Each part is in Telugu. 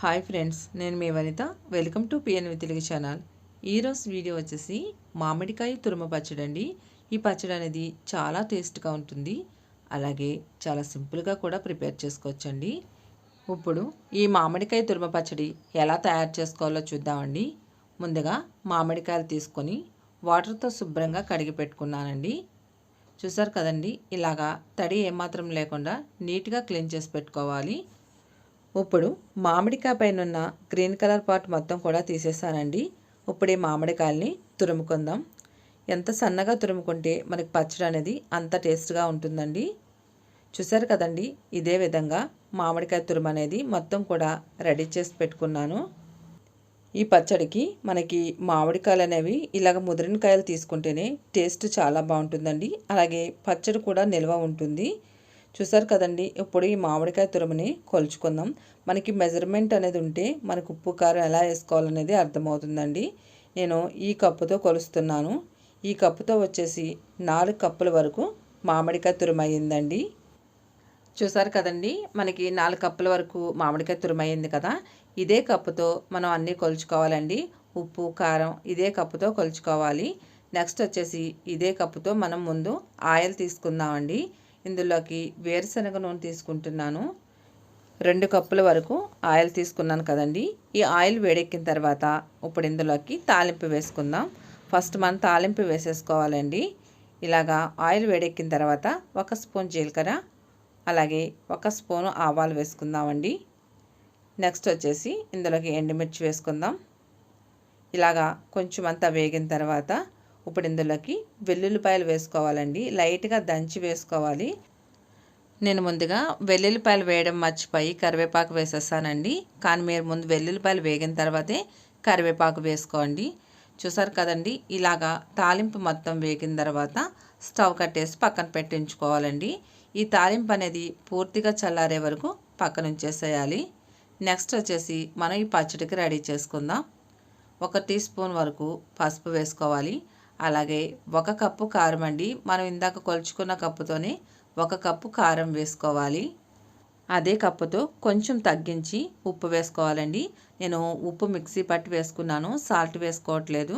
హాయ్ ఫ్రెండ్స్ నేను మీ Vanitha. Welcome to PNV Telugu channel. ఈరోజు వీడియో వచ్చేసి మామిడికాయ తురుమ పచ్చడి అండి. ఈ పచ్చడి అనేది చాలా టేస్ట్గా ఉంటుంది. అలాగే చాలా సింపుల్గా కూడా ప్రిపేర్ చేసుకోవచ్చండి. ఇప్పుడు ఈ మామిడికాయ తురుమ పచ్చడి ఎలా తయారు చేసుకోవాలో చూద్దామండి. ముందుగా మామిడికాయలు తీసుకొని వాటర్తో శుభ్రంగా కడిగి పెట్టుకున్నానండి. చూసారు కదండి ఇలాగా తడి ఏమాత్రం లేకుండా నీట్గా క్లీన్ చేసి పెట్టుకోవాలి. ఇప్పుడు మామిడికాయ పైన ఉన్న గ్రీన్ కలర్ పార్ట్ మొత్తం కూడా తీసేసానండి ఇప్పుడు ఈ మామిడికాయల్ని తురుముకుందాం. ఎంత సన్నగా తురుముకుంటే మనకి పచ్చడి అనేది అంత టేస్ట్గా ఉంటుందండి. చూసారు కదండి ఇదే విధంగా మామిడికాయ తురుము అనేది మొత్తం కూడా రెడీ చేసి పెట్టుకున్నాను. ఈ పచ్చడికి మనకి మామిడికాయలు అనేవి ఇలాగ ముదిరిన కాయలు తీసుకుంటేనే టేస్ట్ చాలా బాగుంటుందండి. అలాగే పచ్చడి కూడా నిల్వ ఉంటుంది. చూసారు కదండి ఇప్పుడు ఈ మామిడికాయ తురుముని కొలుచుకుందాం. మనకి మెజర్మెంట్ అనేది ఉంటే మనకు ఉప్పు కారం ఎలా వేసుకోవాలనేది అర్థమవుతుందండి. నేను ఈ కప్పుతో కొలుస్తున్నాను. ఈ కప్పుతో వచ్చేసి నాలుగు కప్పుల వరకు మామిడికాయ తురుము అయ్యిందండి చూసారు కదండి మనకి నాలుగు కప్పుల వరకు మామిడికాయ తురుము కదా. ఇదే కప్పుతో మనం అన్నీ కొలుచుకోవాలండి. ఉప్పు కారం ఇదే కప్పుతో కొలుచుకోవాలి. నెక్స్ట్ వచ్చేసి ఇదే కప్పుతో మనం ముందు ఆయిల్ తీసుకుందామండి. ఇందులోకి వేరుశనగ నూనె తీసుకుంటున్నాను. రెండు కప్పుల వరకు ఆయిల్ తీసుకున్నాను కదండి. ఈ ఆయిల్ వేడెక్కిన తర్వాత ఇప్పుడు ఇందులోకి తాలింపు వేసుకుందాం. ఫస్ట్ మనం తాలింపు వేసేసుకోవాలండి. ఇలాగా ఆయిల్ వేడెక్కిన తర్వాత ఒక స్పూన్ జీలకర్ర అలాగే ఒక స్పూను ఆవాలు వేసుకుందామండి. నెక్స్ట్ వచ్చేసి ఇందులోకి ఎండుమిర్చి వేసుకుందాం. ఇలాగా కొంచెం అంతా వేగిన తర్వాత ఇప్పుడు ఇందులోకి వెల్లుల్లిపాయలు వేసుకోవాలండి. లైట్గా దంచి వేసుకోవాలి. నేను ముందుగా వెల్లుల్లిపాయలు వేయడం మర్చిపోయి కరివేపాకు వేసేస్తానండి. కానీ మీరు ముందు వెల్లుల్లిపాయలు వేగిన తర్వాతే కరివేపాకు వేసుకోండి. చూసారు కదండి? ఇలాగా తాలింపు మొత్తం వేగిన తర్వాత స్టవ్ కట్టేసి పక్కన పెట్టించుకోవాలండి. ఈ తాలింపు అనేది పూర్తిగా చల్లారే వరకు పక్కన ఉంచేసేయాలి. నెక్స్ట్ వచ్చేసి మనం ఈ పచ్చడికి రెడీ చేసుకుందాం. ఒక టీ స్పూన్ వరకు పసుపు వేసుకోవాలి. అలాగే ఒక కప్పు కారం అండి. మనం ఇందాక కొలుచుకున్న కప్పుతోనే ఒక కప్పు కారం వేసుకోవాలి. అదే కప్పుతో కొంచెం తగ్గించి ఉప్పు వేసుకోవాలండి. నేను ఉప్పు మిక్సీ పట్టి వేసుకున్నాను. సాల్ట్ వేసుకోవట్లేదు.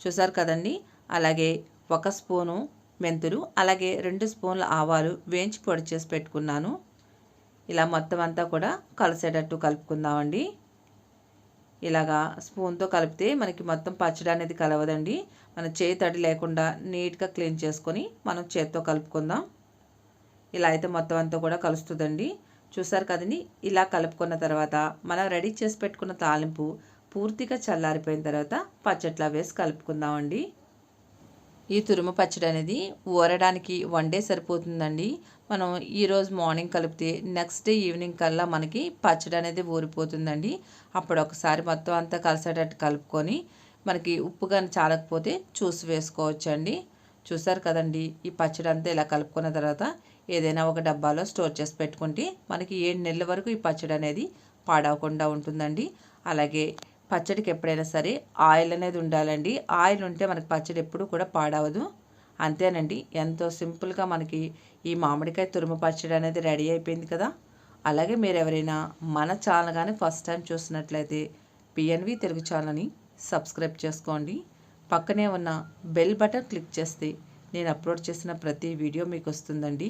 చూసారు కదండి? అలాగే ఒక స్పూను మెంతులు అలాగే రెండు స్పూన్ల ఆవాలు వేయించి పొడి చేసి పెట్టుకున్నాను. ఇలా మొత్తం అంతా కూడా కలిసేటట్టు కలుపుకుందామండి. ఇలాగా స్పూన్తో కలిపితే మనకి మొత్తం పచ్చడి అనేది కలవదండి. మన చేయి తడి లేకుండా నీట్గా క్లీన్ చేసుకొని మనం చేత్తో కలుపుకుందాం. ఇలా అయితే మొత్తం అంతా కూడా కలుస్తుందండి. చూసారు కదండి? ఇలా కలుపుకున్న తర్వాత మనం రెడీ చేసి పెట్టుకున్న తాలింపు పూర్తిగా చల్లారిపోయిన తర్వాత పచ్చట్లా వేసి కలుపుకుందామండి. ఈ తురుము పచ్చడి అనేది ఊరడానికి వన్ డే సరిపోతుందండి. మనం ఈరోజు మార్నింగ్ కలిపితే నెక్స్ట్ డే ఈవినింగ్ కల్లా మనకి పచ్చడి అనేది ఊరిపోతుందండి. అప్పుడు ఒకసారి మొత్తం అంతా కలిసేటట్టు కలుపుకొని మనకి ఉప్పు కానీ చాలకపోతే చూసి వేసుకోవచ్చండి. చూసారు కదండి ఈ పచ్చడి అంతా ఇలా కలుపుకున్న తర్వాత ఏదైనా ఒక డబ్బాలో స్టోర్ చేసి పెట్టుకుంటే మనకి ఏడు నెలల వరకు ఈ పచ్చడి అనేది పాడవకుండా ఉంటుందండి. అలాగే పచ్చడికి ఎప్పుడైనా సరే ఆయిల్ అనేది ఉండాలండి. ఆయిల్ ఉంటే మనకి పచ్చడి ఎప్పుడు కూడా పాడవదు. అంతేనండి. ఎంతో సింపుల్గా మనకి ఈ మామిడికాయ తురుము పచ్చడి అనేది రెడీ అయిపోయింది కదా. అలాగే మీరు ఎవరైనా మన ఛానల్ కానీ ఫస్ట్ టైం చూసినట్లయితే పిఎన్వి తెలుగు ఛానల్ని సబ్స్క్రైబ్ చేసుకోండి. పక్కనే ఉన్న బెల్ బటన్ క్లిక్ చేస్తే నేను అప్లోడ్ చేసిన ప్రతి వీడియో మీకు వస్తుందండి.